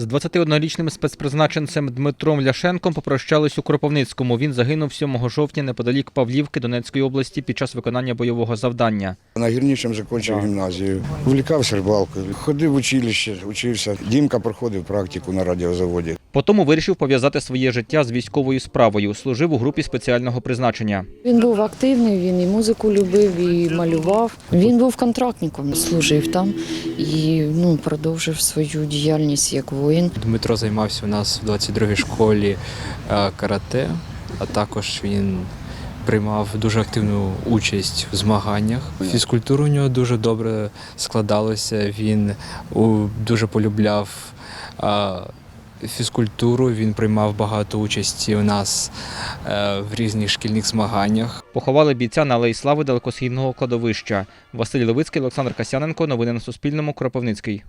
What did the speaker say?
З 21-річним спецпризначенцем Дмитром Ляшенком попрощались у Кропивницькому. Він загинув 7 жовтня неподалік Павлівки Донецької області під час виконання бойового завдання. На гірничому закінчив гімназію. Увлікався рибалкою, ходив в училище, учився. Дімка проходив практику на радіозаводі. Потому вирішив пов'язати своє життя з військовою справою. Служив у групі спеціального призначення. Він був активний, він і музику любив, і малював. Він був контрактником, служив там і ну, продовжив свою діяльність як воїн. Дмитро займався у нас в 22-й школі е, карате, а також він приймав дуже активну участь в змаганнях. Фізкультура у нього дуже добре складалася. Він дуже полюбляв е, фізкультуру. Він приймав багато участі у нас е, в різних шкільних змаганнях. Поховали бійця на Алеї Слави далекосхідного кладовища. Василь Левицький, Олександр Касяненко. Новини на Суспільному. Кропивницький.